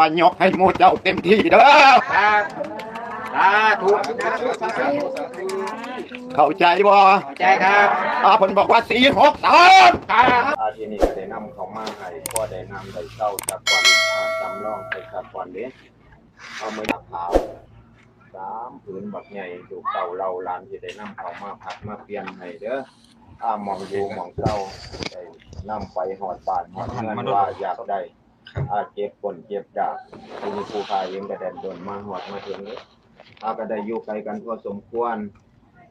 ปายกให้หมูเจ้าเต็มที่เด้อครับสาธุเข้าใจบ่ใจครับอาเพิ่นบอกว่าสี่หกสามครับอาทีนี้ก็ได้นำเขามาให้พ่อได้นำได้เช่าจากก่อนอ่าจำลองไปจากก่อนเด้เอามือดักขาวสามผืนบักใหญ่ดูเก่าเราลานที่ได้นำเขามาพักมาเปลี่ยนให้เด้ออ่ามองดูมองเศร้าได้นำไปหอดบานหอดเงินว่าอยากได้ อาเจ็บปนเจ็บดาบทีนี้ผู้ขายเองก็แดนโดนมาหอดมาถึงนี้อาก็ได้อยู่ไกลกันทั่วสมควร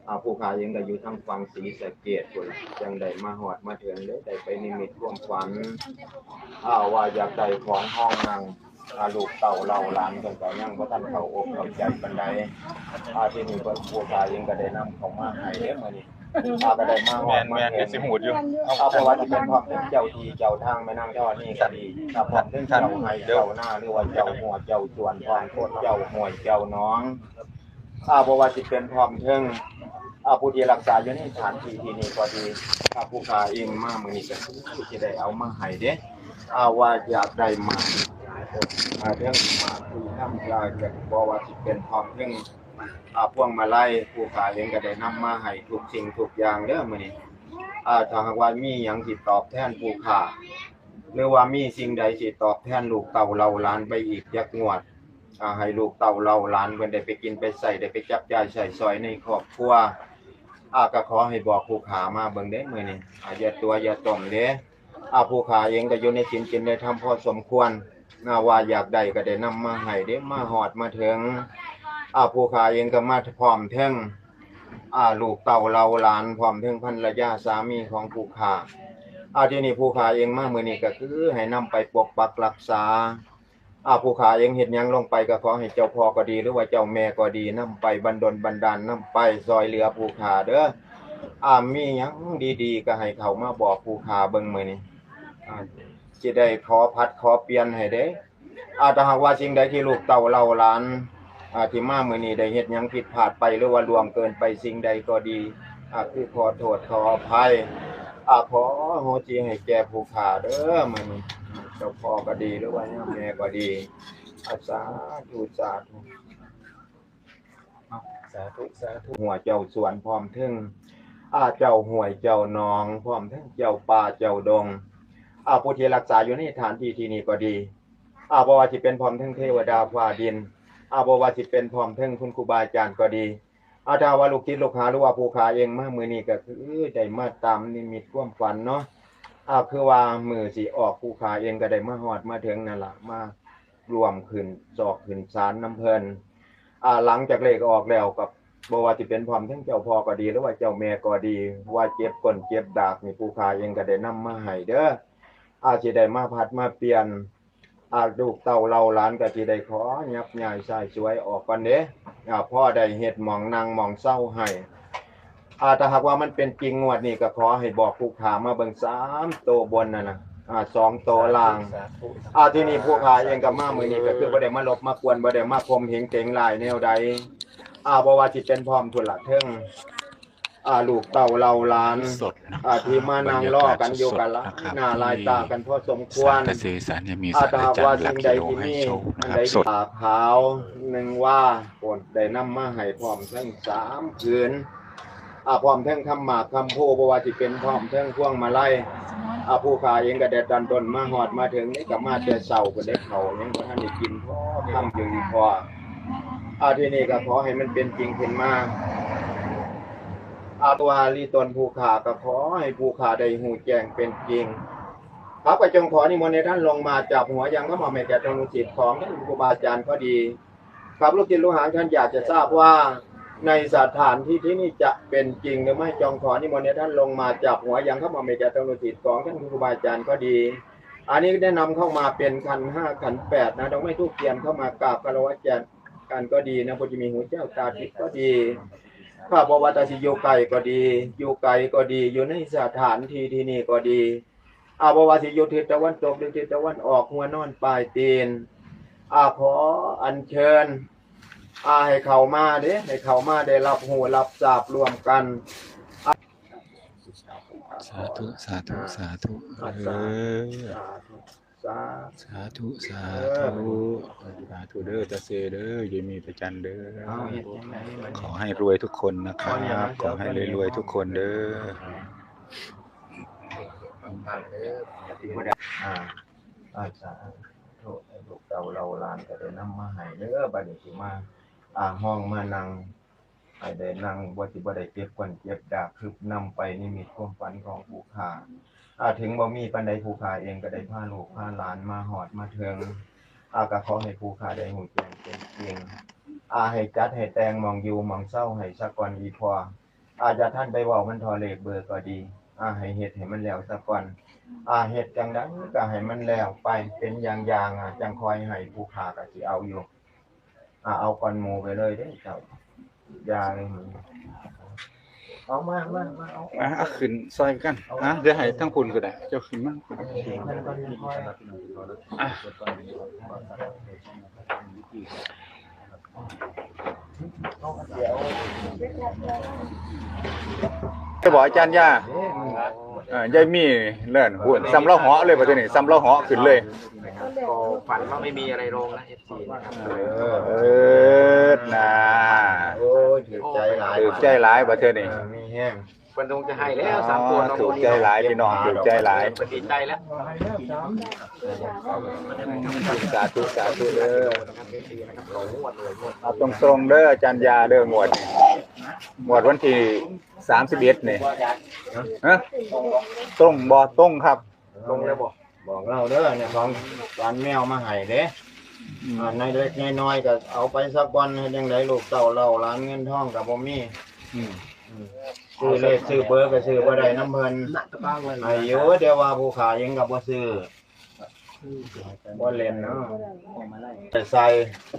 อาผู้ขายยังก็อยู่ทางฝั่งศรีสะเกดพุ่นจังได้มาหอดมาถึงเลยได้ไปนิมิตควมฝันอ้าว่าอยากได้ของห้องนางอาลูกเต่าเล่าหลานกันก็ยังบ่ทันเข้าอกเข้าใจปานใดอาที่นี่เพิ่นผู้ขายยังก็ได้นำเขามาให้เด้อมื้อนี้ อาก็ได้มาหแมอดนมาแมนถึเดี๋ยงวสิหูดอยู่เอาเพราะว่าที่เป็นความเป็นเจ้าที่เจ้าทางแม่นางเจ้านี่ก็ดีถ้าพร้อมถึงเจ้าให้เจ้าหน้าหรือว่าเจ้าหัวเจ้าส่วนพร้อมโคตรเจ้าห่วยเจ้าน้องอาเพราะว่าสิเป็นพร้อมถึงอาผู้ที่รักษาอยู่ในสถานที่ที่นี่ก็ดีถ้าผู้ขาเองมามือนี้ก็คือที่ได้เอามาให้เด้อาว่าอยากได้มาอาเรื่องมาคุยทำลายกันบ่ว่าสิเป็นพร้อมเรื่อง อาพวงมาไลัยผู้ขาเองก็ได้นำมาให้ทุกสิ่งทุกอย่างเด้อมื้อนี้อ่าถ้าหากว่ามีหยังสิตอบแทนผู้ขาหรือว่ามีสิ่งใดสิตอบแทนลูกเต่าเราหล้านไปอีกยักงวดอ่าให้ลูกเต่าเราหลานเพิ่นได้ไปกินไปใส่ได้ไปจับจ่ายใส่ซอยในครอบครัวอาก็ขอให้บอกผู้ขามาเบิ่งเด้มื้อนี้อาอย่าตัวอย่าต้มเด้อ่าผู้ขาเองก็อยู่ในศีลกินได้ทำพอสมควรนาว่าอยากได้ก็ได้นำมาให้เด้มาฮอดมาถึง อ่าผู้ขาเองก็มาพร้อมเทิงอ่าลูกเต่าเราหลานพร้อมเทิงภรรยาสามีของผู้ขาอาทีนี้ผู้ขาเองมามื้อนี้ก็คือให้นำไปปกปักรักษาอาผู้ขาเองเห็นยังลงไปก็ขอให้เจ้าพ่อก็ดี หรือว่าเจ้าแม่ก็ดีนำไปบันดลบันดาลนำไปซอยเหลือผู้ขาเด้ออามียังดีๆ ก็ให้เขามาบอกผู้ขาเบิ่งมื้อนี้อ่าสิได้ขอพัดขอเปลี่ยนให้เด้อาถ้าหากว่าสิ่งใดที่ลูกเต่าเราหลาน อ่าที่มามื้อนี้ได้เฮ็ดหยังผิดพลาดไปหรือว่าล่วงเกินไปสิ่งใดก็ดีอ่าคือขอโทษขออภัยอ่าขอโหจิให้แก่ผู้ขาเด้อมื้อนี้เจ้าพ่อก็ดีหรือว่าย่าแม่ก็ดีอาสาธุสาธุสาธุสาธุหัวเจ้าสวนพร้อมถึงอาเจ้าห่วยเจ้าหนองพร้อมทั้งเจ้าป่าเจ้าดงอาผู้ที่รักษาอยู่ในฐานที่ที่นี้ก็ดีอาบ่ว่าสิเป็นพร้อมทั้งเทวดาฟ้าดิน อาบว่าสิเป็นพร้อมทั้งคุณครูบาอาจารย์ก็ดีอาถาว่าลูกศิษย์ลูกหาหรือว่าผู้ขาเองมามือนี้ก็คือได้มาตามนิมิตความฝันเนาะอาคือว่ามือสิออกผู้ขาเองก็ได้มาฮอดมาถึงนั่นล่ะมารวมขึ้นจอกขึ้นศาลน้ำเพลินอ่าหลังจากเลขออกแล้วกับบว่าสิเป็นพร้อมทั้งเจ้าพ่อก็ดีหรือว่าเจ้าแม่ก็ดี ว่าเจ็บก้นเจ็บดากนี่ผู้ขาเองก็ได้นำมาให้เด้ออาสิได้มาพัดมาเปลี่ยน อาลูกเต่าเราหลานก็สิได้ขอยับยายใส่สวยออกก่อนเด้อาพ่อได้เฮ็ดหมองนางหมองเศร้าให้อาถ้าหากว่ามันเป็นจริงงวดนี้ก็ขอให้บอกผู้ขามาเบิ่งสามโตวบนน่ะนะอ่าสองโตวล่างอ่าที่นี่ผู้ขาเองกับมามือนี้ก็คือบ่ได้มาลบมากวนบ่ได้มาคมเหงเก่งลายแนวใดอ่าบ่ว่าสิเป็นพร้อมทุนละเทิง อ่าลูกเต่าเราหลานสดนะคอ่ารับที่มานางล่อกันอยู่กันละบรรยากาศสดๆนะครับหน้าลายตากันพอสมควรสารตะเซสารยังมีอาสารตาอาจารว่าย์หลัสิ่กงใดกิโลที่ให้มีโชคอันะนคใดรับสดตาขาวหนึ่งว่าปนได้นำมาให้พร้อมทั้งสามคืนอ่าพร้อมทั้งคำหมากคำโพบ่ว่าสิเป็นพร้อมทั้งพวงมาลัยอ่าผู้ขาเองก็ได้ดันดนมาหอดมาถึงนี่ก็มาแต่เช้าก็ได้เขายังบ่ทันได้กินพอค่ำอยู่พออ่าที่นี่ก็ขอให้มันเป็นจริงขึ้นมาอา ตัวลีตนผู้ขาก็ขอให้ผู้ขาได้หูแจ้งเป็นจริงครับก็จงขอนิมนต์ในท่านลงมาจับหัวยังก็มาแม่แก่ตรงจิตของท่านครูบาอาจารย์ก็ดี ครับลูกศิษย์ลูกหาท่านอยากจะทราบว่าในสถานที่ที่นี่จะเป็นจริงหรือไม่จงขอนิมนต์ในท่านลงมาจับหัวยังเข้ามาแม่แก่ตรงจิตของท่านครูบาอาจารย์ก็ดี อันนี้ได้นำเข้ามาเป็นขันห้าขันแปดนะต้องไม่ทุกเทียนเข้ามากราบกรวะแจกกันก็ดีนะพอจะมีหูเจ้าตาทิพย์ก็ดี ข้าบวัตสิโยไกลก็ดี อยู่ไกลก็ดี อยู่ในสถานที่ที่นี่ก็ดีอาบวาสิโยทิศตะวันตกหรือทิศตะวันออกหัวนอนปลายตีนอาขออัญเชิญอาให้เขามาเด้ให้เขามาได้รับหูรับทราบรวมกันสาธุ สาธุ สาธุเออ สาธุสสาสาธุสาธุสาธุเด้อตาเซเด้อยายมีประจันเด้อเอาเฮ็ดจังไดมันขอให้รวยทุกคนนะครับขอให้รวยๆทุกคนเด้ออ่าอาสาธุให้ลูกเต่าเราหลานก็ได้นำมาให้เด้อบัดนี้สิมาอ่าห้องมานั่ง ให้ได้นั่งบ่สิบ่ได้เก็บกวนเก็บดาบคืบนำไปนิมิตความฝันของผู้ค้าอาถึงบ่มีปานใดผู้ค้าเองก็ได้พาลูกพาหลานมาหอดมาเทิงอาก็ขอให้ผู้ค้าได้หูแจ้งเป็นจริงอาให้จัดให้แต่งมองอยู่มองเศร้าให้สักก่อนอีพออาจจะท่านไปว้ามันทอเลขเบอร์ก็ดีอาให้เฮ็ดให้มันแล้วสักก่อนอาเฮ็ดจังไดก็ให้มันแล้วไปเป็นอย่างๆอะจังคอยให้ผู้ค้าก็สิเอาอยู่อาเอาก่อนหมูไปเลยเด้เจ้า ยาเลยมึงเอามามามาเอาอะอะขึ้นซอยกันอะเดี๋ยวให้ทั้งคุณก็ได้ เจ้าขึ้นมาเพิ่นก็ค่อยอะเดี๋ยว จะบอกอาจารย์ย่าเด้มึงเอ่อยายมีเลื่อนหุ่นซ้ำเล่าเหาะเลยประเดี๋ยวนี้ซ้ำเล่าเหาะขึ้นเลย ก็ฝันว่าไม่มีอะไรลงนะ FC นะครับเออเออน่ะโอ้ยถือใจหลายถูกใจหลายประเทศนี้เออมีแห้งเพิ่นคงจะให้แล้วสามตัวน้องถูกใจหลายพี่น้องถูกใจหลายเพิ่นดีใจแล้วสาธุสาธุเด้อนะครับ FC นะครับรองวดเลยงวดเอาตรงๆเด้ออาจารย์ยาเด้อหมวดนี่หมวดวันที่ สามสิบเอ็ดนี่ฮะตรงบ่ตรงครับ ลงแล้วบอกบอกเราเด้อเนี่ยของร้านแมวมาให้เด้อ่าในเล็กในน้อยก็เอาไปสักวันให้ยังไดลูกเต่าเราร้านเงินทองกับบ่มีอืมซื้อเลขซื้อเบอร์ก็ซื้อบ่ได้น้ำเพิ่นหนักตะบ้างเลยอายุเดี๋ยวว่าผู้ขายยังกับบ่ซื้อ บ่เล่นเนาะแต่ใส่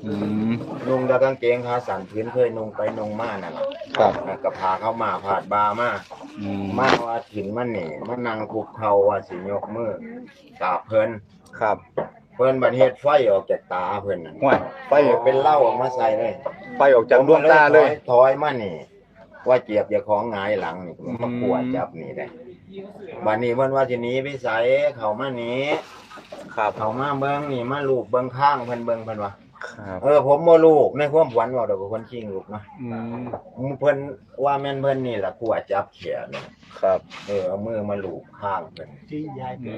อืมนุ่งแต่กางเกงขาสั้นพื้นเคยนุ่งไปนุ่งมานั่นล่ะครับแล้วก็พาเข้ามาผาดบามาอืมมาว่าถิ่นมันนี่มันนั่งคุกเข่าว่าสิยกมือกราบเพิ่นครับเพิ่นบัดเฮ็ดไฟออกจากตาเพิ่นน่ะห้วยไฟไปเป็นเหล้าออกมาใส่เลยไฟออกจากดวงตาเลย ถอยมานี่ ว่าเจียบอย่าของหงายหลังนี่มันมาปวดจับนี่ได้บัดนี้เพิ่นว่าสิหนีไปไสเข้ามาหนี ครับเข้ามาเบิ่งนี่มาลูกเบิ่งข้างเพิ่นเบิ่งเพิ่นว่าครับเออผมบ่ลูกในความฝันว่าดอกคนชิงลูกนะอืมเพิ่นว่าแม่นเพิ่นนี่ล่ะปวดจับเขียนี่ครับเออเอามือมาลูบข้างเพิ่นอื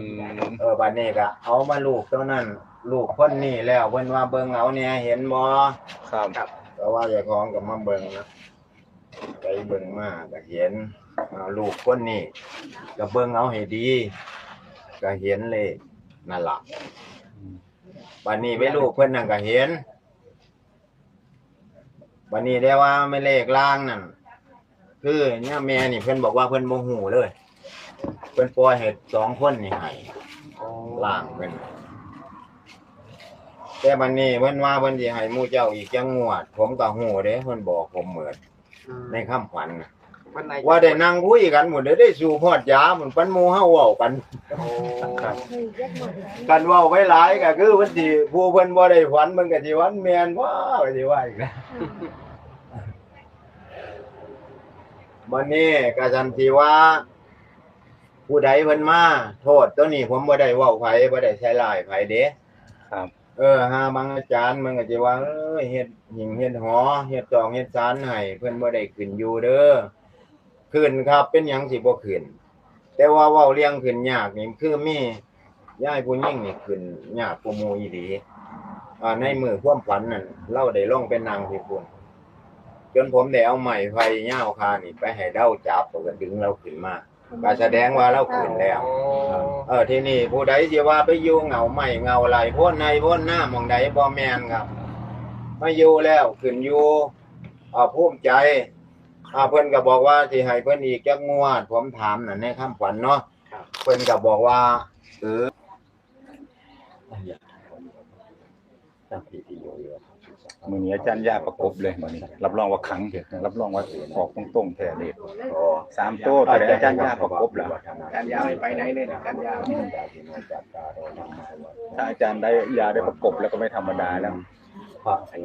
มเออบัดนี้ก็เอามาลูกเท่านั้นลูกคนนี้แล้วเพิ่นว่าเบิ่งเอาเนี่ยเห็นบ่ครับ ก็ว่าเจ้าของก็มาเบิ่งนะไปเบิ่งมาก็เห็นเอาลูกคนนี้ก็เบิ่งเอาให้ดี ก็เห็นเลย นั่นล่ะบัดนี้ไปลูกเพิ่นนั่นก็เห็นบัดนี้ได้ว่าไม่เลขล่างนั่นคือเนี่ยแม่นี่เพิ่นบอกว่าเพิ่นโมโหเลย เพิ่นปล่อยให้สองคนนี่ให้ล่างเพิ่นแต่บัดนี้เพิ่นว่าเพิ่นสิให้หมู่เจ้าอีกจังงวด ผมก็ฮู้เด้เพิ่นบอกผมเหมือนในคำขวัญน่ะ เพิ่นในว่าได้นั่งคุยกันหมดได้ได้สู่พอดยาเหมือนปันหมู่เฮาเว้ากัน โอ้กันเว้าไว้หลายก็คือเพิ่นสิผู้เพิ่นบ่ได้ฝันมันก็สิวันแม่นว่าก็สิว่าอีกแล้วบัดนี้ก็จันสิว่า ผู้ใดเพิ่นมาโทษตัวนี้ผมบ่ได้เว้าไผบ่ได้ใช้ลายไผเด้ครับ เออหาบางอาจารย์มันก็สิว่าเอ้ยเฮ็ดหิงเฮ็ดหอเฮ็ดจองเฮ็ดศาลให้เพิ่นบ่ได้ขึ้นอยู่เด้อ ขึ้นครับ เป็นหยังสิบ่ขึ้นแต่ว่าเว้าเรื่องขึ้นยากนี่คือมียายผู้หญิงนี่ขึ้นยากกว่าหมู่อีหลีอ่าในมือความฝันนั่นเราได้ลงเป็นนางที่พุ่นจนผมได้เอาไม้ไฟยาวคานี่ ไปให้เดาจับแล้วก็ดึงเราขึ้นมาก็แสดงว่าเราขึ้นแล้ว เออที่นี่ผู้ใดสิว่าไปอยู่เหงาใหม่เหงาไหลพ้นในพ้นหน้าหมองใดบ่แมนครับมาอยู่แล้วขึ้นอยู่อ่าภูมิใจ อ่าเพิ่นก็บอกว่าสิให้เพิ่นอีกจักงวด ผมถามน่ะในคำขวัญเนาะเพิ่นก็บอกว่า เออจับที่อยู่อยู่มือนี้อาจารย์ยาประกบเลยมือนี้รับรองว่าขังเด็ดรับรองว่าออกตรงๆแท้เด็ดอ๋อ สามโต้แต่อาจารย์ยาประกบแล้วการยาวไปไหนเลยนะการยาว ถ้าอาจารย์ได้ยาได้ประกบแล้วก็ไม่ธรรมดาแล้ว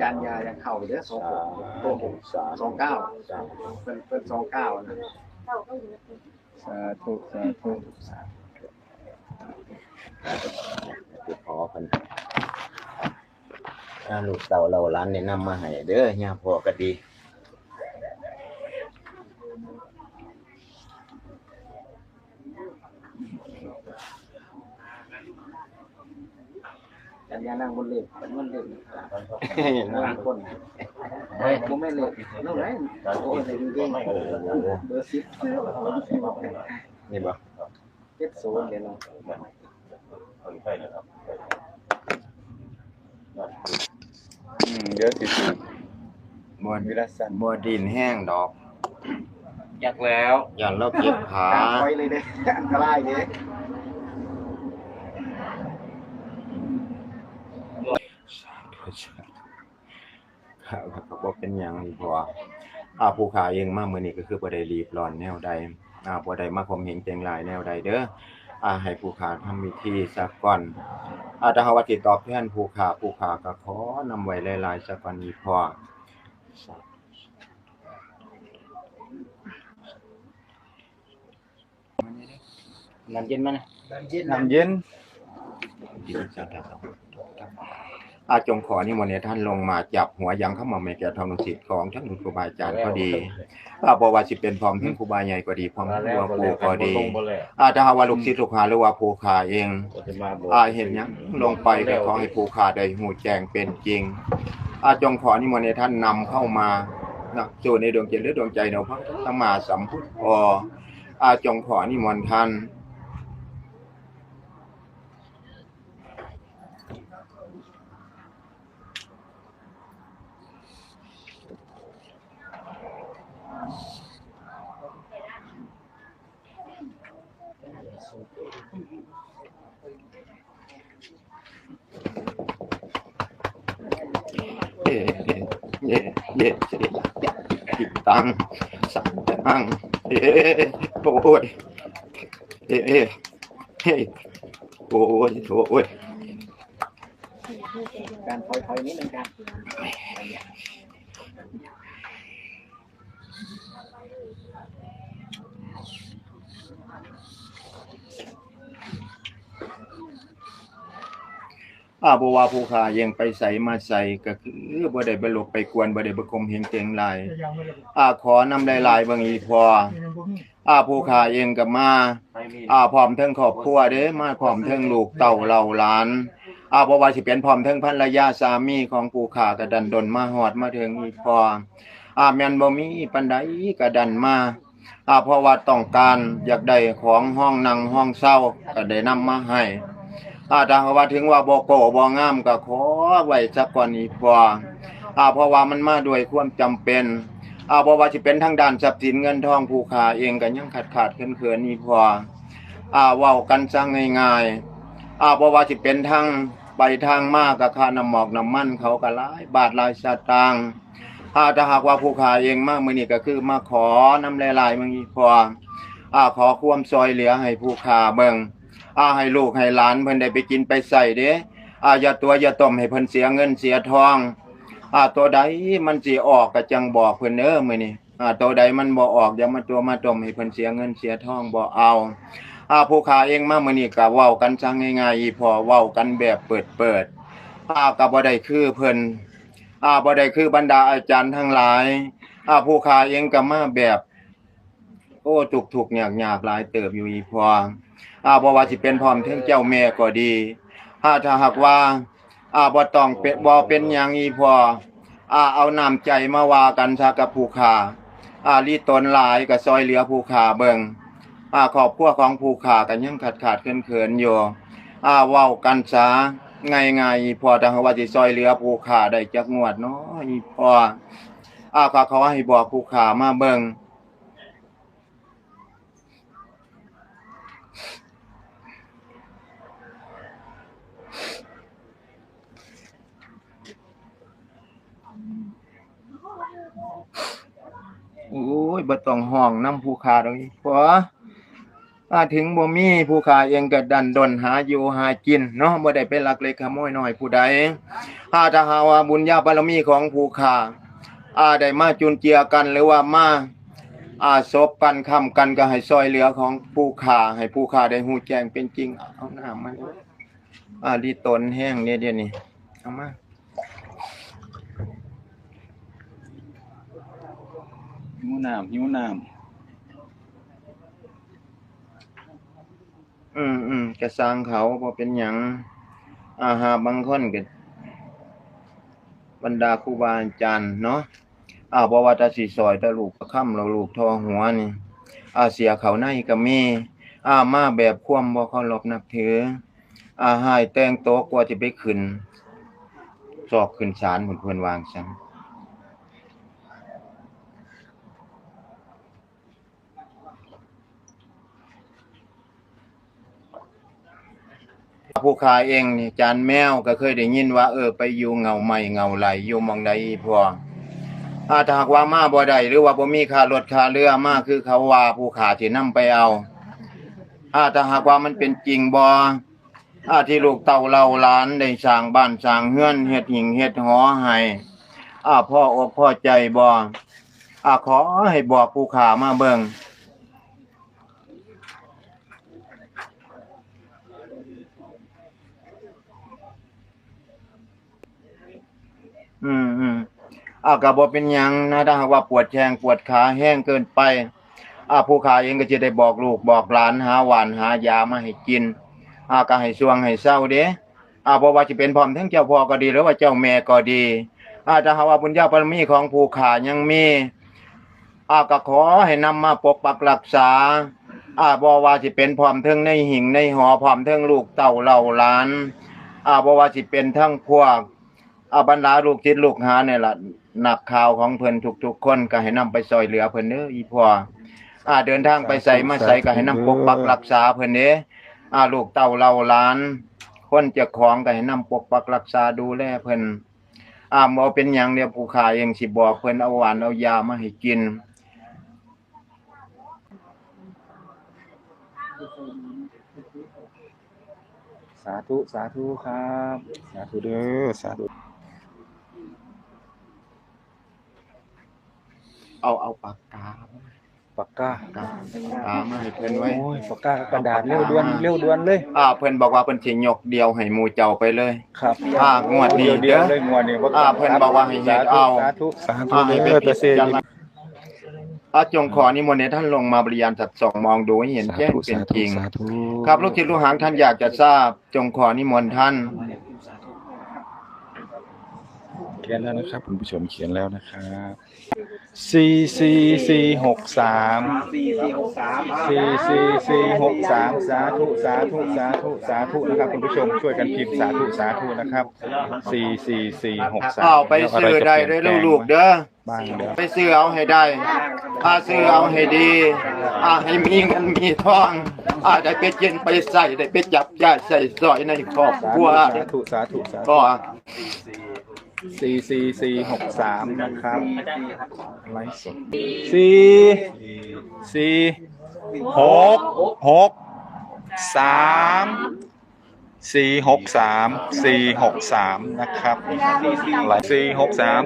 การยายังเข้าอยู่เด้อสองหกโอ้โหสองเก้าเป็นเป็นสองเก้านะสาธุสาธุสาธุคือพอเพิ่นถ้าลูกเต่าเราหล้านแนะนำมาให้เด้อย่าพ่อก็ดี กันยานั่งบนเล็บเป็นบนเล็บนั่นั่งงคนเฮ้ยผมไม่เล็บนู่นไหนโอ้ยเลยจริงๆเบอร์สิบนี่บ่เจ็ดศูนย์เดี๋ยวเราอืมเดี๋ยวสิบ่วิลาสันบ่ดินแห้งดอกอยากแล้วย่านเราเก็บขาการคอยเลยเด้อันตรายเด้ ครับ ก็บ่เป็นหยังอีกพออ่าผู้ขาเองมามื้อนี้ก็คือบ่ได้รีบร้อนแนวใดอ่าบ่ได้มาข่มเหงเจงหลายแนวใดเด้ออ่าให้ผู้ขาทำพิธีสักก่อนอ่าถ้าหากว่าสิตอบแทนผู้ขาผู้ขาก็ขอนำไว้หลายๆสักก่อนอีกพอน้ำเย็นมั้ยน้ำเย็น อาจงขอนิมนต์ให้ท่านลงมาจับหัวยังเข้ามาแม่แก่ทองนุสิทธิ์ของท่านครูบาอาจารย์ก็ดีอาบว่าสิเป็นพร้อมทั้งครูบาใหญ่ก็ดีพร้อมทั้งครูบาปู่ก็ดีอาถ้าหากว่าลูกศิษย์ลูกหาหรือว่าผู้ขาเองอาเห็นหยังลงไปก็ขอให้ผู้ขาได้หูแจ้งเป็นจริง อาจงขอนิมนต์ให้ท่านนำเข้ามานะสู่ในดวงจิตหรือดวงใจเราพระสัมมาสัมพุทธออาจงขอนิมนต์ท่าน เย่เย่ เย่เย่เย่ติตังสังตังเย่โอ้ยเย่เย่เฮ้โอ้ยโอ้ยการคอยๆนิดนึงกัน อาบว่าผู้ขายังไปใส่มาใส่ก็คือบ่ได้ไปหลบไปกวนบ่ได้ไปคมเหงเจงหลายอาขอนำหลายๆเบิ่งอีกพออาผู้ขาเองก็มาอ่าพร้อมเทั้งครอบครัวเด้มาพร้อมเทั้งลูกเต่าเหล่าหลานอ่าบ่ว่าสิเป็นพร้อมเทั้งภรรยาสามีของปู่ขากระดันดนมาฮอดมาถึงอีกพออ่าแม่นบ่มีปานใดกระดันมาอ่าเพราะว่าต้องการอยากได้ของห้องนั่งห้องเช่าก็ได้นำมาให้ อาถ้าหากว่าถึงว่าบ่โกบ่งามก็ขอไว้สักก่อนอีกพออ่าเพราะว่ามันมาด้วยความจำเป็นอ่าบ่ว่าสิเป็นทางด้านทรัพย์สินเงินทองผู้ขาเองก็ยังขาดๆเขินๆนี่พออ่าเว้ากันซะง่ายๆอ่าบ่ว่าสิเป็นทางไปทางมากกับค่าน้ำหมอกน้ำมันเขาก็หลายบาทหลายสตางค์อ่าถ้าหากว่าผู้ขาเองมามื้อนี้ก็คือมาขอน้ำหลายๆมื้อนี้พออ่าขอความซอยเหลือให้ผู้ขาเบิ่ง อาให้ลูกให้หลานเพิ่นได้ไปกินไปใส่เด้อาอย่าตัวอย่าต้มให้เพิ่นเสียเงินเสียทองอาตัวใดมันสิออกก็จังบอกเพิ่นเด้อมื้อนี้อาตัวใดมันบ่ออกอย่ามาตัวมาต้มให้เพิ่นเสียเงินเสียทองบ่เอาอาผู้ขาเองมามื้อนี้ก็เว้ากันจังง่ายๆพอเว้ากันแบบเปิดๆอาก็บ่ได้คือเพิ่นอาบ่ได้คือบรรดาอาจารย์ทั้งหลายอาผู้ขาเองก็มาแบบ โอ้ทุกๆยากๆหลายเติบอยู่อีพอ อาบ่ว่าสิเป็นพร้อมเทั้งเจ้าแม่ก็ดีถ้าถ้าหากว่าอาบ่ต้องเป็นบ่เป็นหยังอีพออาเอาน้ำใจมาว่ากันซะกับผู้ขาอาลีตนหลายก็ซอยเหลือผู้ขาเบิ่งอ่าครอบครัวของผู้ขากันยังขาดขาดเขินๆอยู่อ่าเว้ากันซะง่ายง่ายๆพอทางว่าสิซอยเหลือผู้ขาได้จักงวดเนาะอีพออาก็เขาให้บอกผู้ขามาเบิ่งโอ้ย บ่ต้องห้องน้ำผู้ขาดอกอีพอถ้าถึงบ่มีผู้ขาเองก็ดันดนหาอยู่หากินเนาะบ่ได้ไปลักเล็กขโมยน้อยผู้ใดถ้าถ้าหาว่าบุญญาบารมีของผู้ขาอาได้มาจุนเจือกันหรือว่ามาอาศพกันคำกันก็ให้ซอยเหลือของผู้ขาให้ผู้ขาได้ฮู้แจ้งเป็นจริงเอาหน้ามันอาดีตนแห้งเนี่ยเดี๋ยวนี้เอามา วน้ำหิวน้ำอืมอืมกระสร้างเขาพอเป็นหยัง อาหาบางคนก็บบรรดาครูบาอาจารย์เนาะอ่าบว่าจะสิซอยตะลูกประค่ำเราลูกทอหัวนี่อาเสียเขาในก็มีอามาแบบความบ่เคารพนับถือ อาหายแต่งโต๊ะกว่าจะไปขึ้น สอบขึ้นศาลเหมือนเพื่อนวางซัง ผู้ขายเองนี่จานแมวก็เคยได้ยินว่าเออไปอยู่เงาใหม่เงาไหลอยู่มองใดพออาถ้าหากว่ามาบ่ได้หรือว่าบ่มีค่ารถค่าเรือมาคือเขาว่าผู้ขาสินำไปเอา อาถ้าหากว่ามันเป็นจริงบ่อาที่ลูกเต่าเราหลานได้สร้างบ้านสร้างเฮือนเฮ็ดหิ่งเฮ็ดหอให้อาพ่ออกพ่อใจบ่อาขอให้บอกผู้ขามาเบิ่ง อืมอืมอาก็บ่เป็นหยังนะถ้าหากว่าปวดแขงปวดขาแห้งเกินไปอาผู้ขาเองก็จะได้บอกลูกบอกหลานหาหวานหายามาให้กินอาก็ให้สวงให้เศร้าเด้อาบ่ว่าจะเป็นพร้อมทั้งเจ้าพ่อก็ดีหรือว่าเจ้าแม่ก็ดีอาถ้าหากว่าบุญญาบารมีของผู้ขายังมีอาก็ขอให้นำมาปกปักรักษาอาบ่ว่าสิเป็นพร้อมเทิงในหิ่งในหอพร้อมเทิงลูกเต่าเหล่าหลานอาบ่ว่าสิเป็นทั้งพวก อาบรรดาลูกจิตลูกหาเนี่ยละหนักข่าวของเพิ่นทุกๆคนก็ให้นำไปซอยเหลือเพิ่นเด้ออีพ่ออาเดินทางไปใส่มาใส่ก็ให้นำปกปักรักษาเพิ่นเด้อาลูกเต่าเราหลาน คนเจ้าของก็ให้นำปกปักรักษาดูแลเพิ่นอ่าบ่เป็นหยังเดียผู้ขายเองสิบอกเพิ่นเอาหวานเอายามาให้กินสาธุ สาธุครับ สาธุเด้อ สาธุ เอาเอาปากกาปากกาปากกาปากกามาให้เพิ่นไว้ โอ้ยปากกากับกระดาษเร็วด่วนเร็วด่วนเลย อ่าเพิ่นบอกว่าเพิ่นสิยกเดียวให้หมู่เจ้าไปเลย ครับอ่างวดนี้เดียวเด้อเลยงวดนี้บ่อ่าเพิ่นบอกว่าให้เฮ็ดเอาสาธุสาธุอ่าให้ไปเด้อพิตาเซจารณาอาจงขอนิมนต์ให้ท่านลงมาบริยานสัดส่องมองดูให้เห็นแจ้งเป็นจริงสาธุครับลูกศิษย์ลูกหางท่านอยากจะทราบ จงขอนิมนต์ท่านเขียนแล้วนะครับคุณผู้ชมเขียนแล้วนะครับ สี่สี่สี่หกสามสี่สี่หกสามสี่สี่สี่หกสามสาธุสาธุสาธุสาธุนะครับคุณผู้ชมช่วยกันพิมพ์สาธุสาธุนะครับสี่สี่สี่หกสามอ้าวไปซื้อได้ได้อลูกๆเด้อบ้างเด้อไปซื้อเอาให้ได้อาซื้อเอาให้ดีอาให้มีเงินมีทองอาได้ไปเย็นไปใส่ได้ไปจับจ่ายใส่สอยในครอบครัวสาธุสาธุสาธุก็ สี่สี่สี่หกสามนะครับไลฟ์สดสี่สี่หกหกสามสี่หกสามสี่หกสามนะครับไลฟ์สี่หกสาม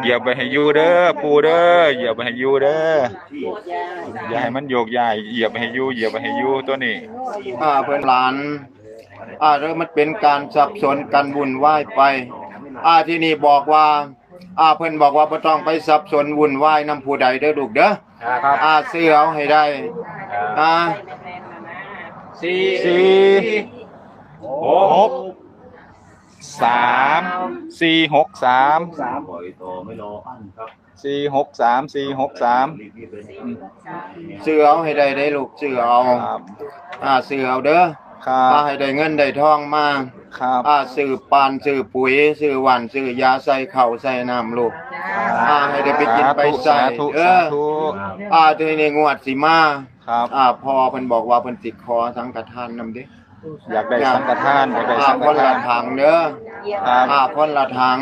เหยียบไปให้อยูเด้อปูเด้อเหยียบไปให้อยูเด้ออย่าให้มันโยกย้ายเหยียบไปให้อยูเหยียบไปให้อยูตัวนี้อ่าเพิ่นหลานอ่าเริ่มมันเป็นการสับสนกันวุ่นวายไป อ่าที่นี่บอกว่าอ่าเพิ่นบอกว่าบ่ต้องไปสับสนวุ่นวายนำผู้ใดเด้อลูกเด้ออ่าซื้อเอาให้ได้อ่าสี่สี่หกสามสี่หกสามสามสี่หกสามสี่หกสามซื้อเอาให้ได้ได้ลูกซื้อเอาครับอ่าซื้อเอาเด้อ ครัอ่าบให้ได้เงินได้ทองมาครับอ่าซื้อปานซื้อปุ๋ยซื้อหวานซื้อยาใส่ข้าวใส่น้ำลูกอ่าให้ได้ไปกินไปใส่สาธุเอสาอธุอ่าทีนี้งวดสิมาครับอ่าพอเพิ่นบอกว่าเพิ่นสิขอสังฆทานนำเด้อยากได้สังฆทานอยากได้อ่าสังคฆนทาละนถังเด้อครับอ่าคนละถัง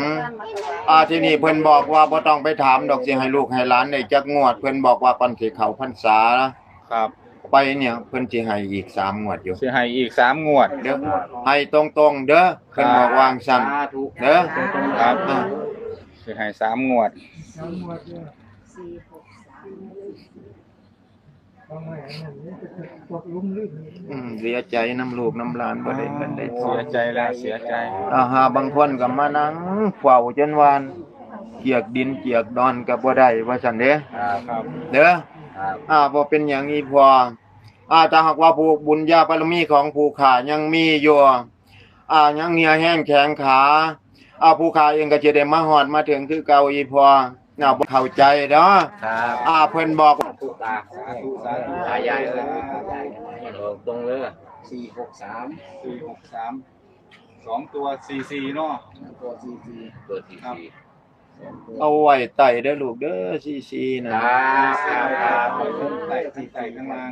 อ่าที่นี่เพิ่นบอกว่าบ่ต้องไปถามดอกสิให้ลูกให้หลานได้จักงวด เพิ่นบอกว่าก่อนสิเข้าพรรษาครับ ไปเนี่ยเพิ่นสิให้อีก3งวดอยู่สิให้อีกสามงวด เด้อให้ตรงๆเด้อเพิ่นบอกวางซั่นสาธุเด้อครับอ่าสิให้สามงวดอืมเสียใจน้ำลูกน้ำหลานบ่ได้กันได้เสียใจแล้วเสียใจอาหาบางคนก็มานั่งเฝ้าจนวานเกียกดินเกียกดอนก็บ่ได้ว่าซั่นเด้ครับครับ เด้อ ครับอ่าบ่เป็นอย่างนี้พออ่าถ้าหากว่าผู้บุญญาบารมีของผู้ขายังมีอยู่อ่ายังเหนียวแห้งแข็งขาอ่าผู้ขาเองก็จะได้มาฮอดมาถึงคือเก่าอีพอน่าบ่เข้าใจเนาะครับอ่าเพิ่นบอกทุกตาสาธุสาธุตาใหญ่เลยเออตรงเลยสี่หกสามสี่หกสามสองตัวสี่สี่เนาะตัวสี่สี่ตัวที่สี่ เอาไว้ไต่ได้ลูกเด้อซีซีนะคครับครับไต่ที่ไต่ข้างล่าง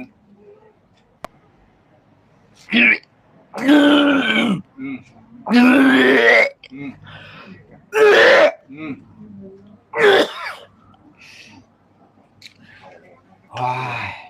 ว้าย